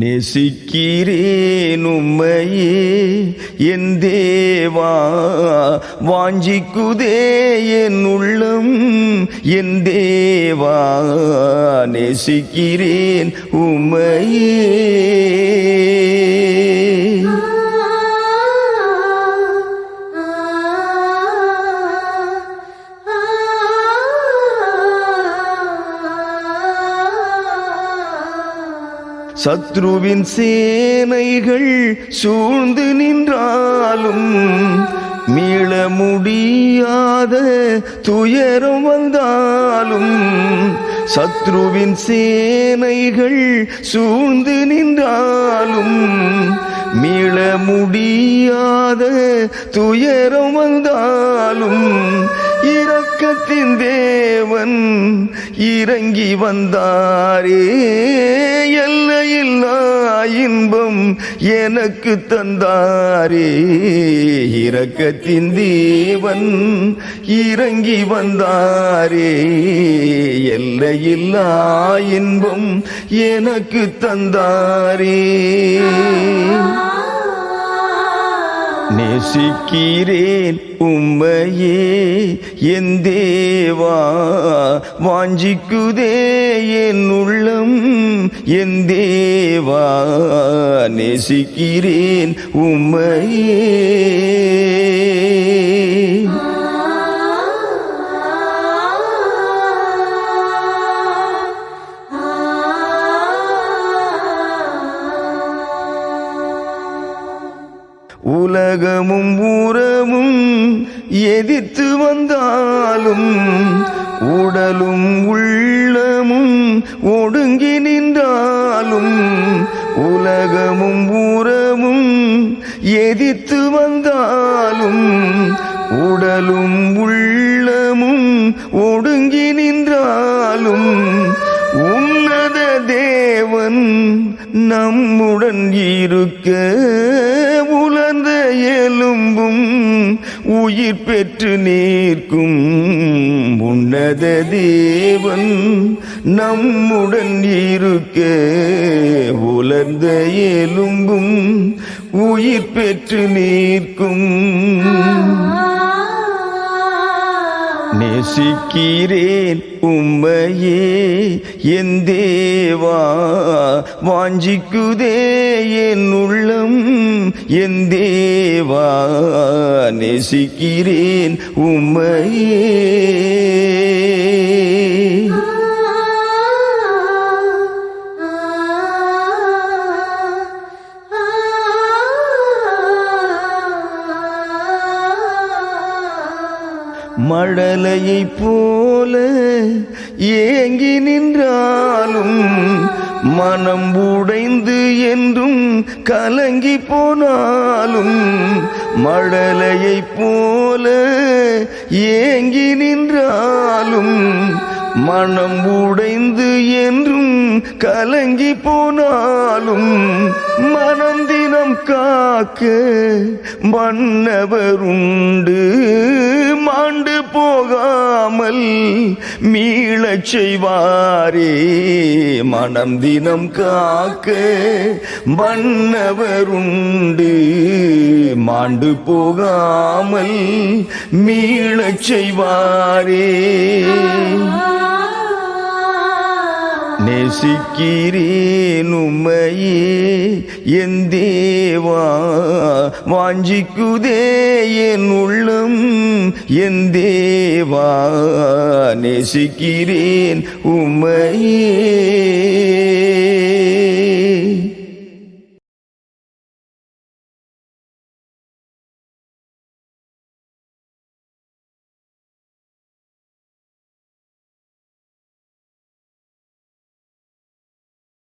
நெசிக்கிறேன் உம்மையே என் தேவா வாஞ்சிக்குதே என் உள்ளம் என் தேவா நேசிக்கிறேன் உம்மையே. சத்ருவின் சேனைகள் சூழ்ந்து நின்றாலும் மீள முடியாத துயரம் வந்தாலும் சத்ருவின் சேனைகள் சூழ்ந்து நின்றாலும் மீள முடியாத துயரம் வந்தாலும் இரக்கத்தின் தேவன் இறங்கி வந்தாரே எல் இல்லா இன்பம் எனக்கு தந்தாரே. இரக்கத்தின் தேவன் இறங்கி வந்தாரே. எல்லையில்லா இன்பம் எனக்கு தந்தாரே. நேசிக்கிறேன் உம்மையே என் தேவா வாஞ்சிக்குதே என் உள்ளம் என் தேவா நேசிக்கிறேன் உம்மையே. உலகமும் ஊரமும் எதிர்த்து வந்தாலும் உடலும் உள்ளமும் ஒடுங்கி நின்றாலும் உலகமும் ஊரமும் எதிர்த்து வந்தாலும் உடலும் உள்ளமும் எலும்பும் உயிர் பெற்று நீர்க்கும் உன்னத தேவன் நம்முடன் இருக்க உலர்ந்த எலும்பும் உயிர் பெற்று நீர்க்கும். நேசிக்கிறேன் உம்மையே. என் தேவா வாஞ்சிக்குதே என் உள்ளம். என் தேவா நேசிக்கிறேன் உம்மையே. மழலையை போல ஏங்கி நின்றாலும் மனம் உடைந்து என்றும் கலங்கி போனாலும் மழலையை போல ஏங்கி நின்றாலும் மனம் உடைந்து என்றும் கலங்கி போனாலும் மனம் தினம் காக்க மன்னவருண்டு. மாண்டு போகாமல் மீளச் செய்வாரே. மனம் தினம் காக்க மன்னவருண்டு. மாண்டு போகாமல் மீளச் செய்வாரே. நேசிக்கிறேன் உம்மையே என் தேவா வாஞ்சிக்குதே என் உள்ளம் என் தேவா நேசிக்கிறேன் உம்மையே.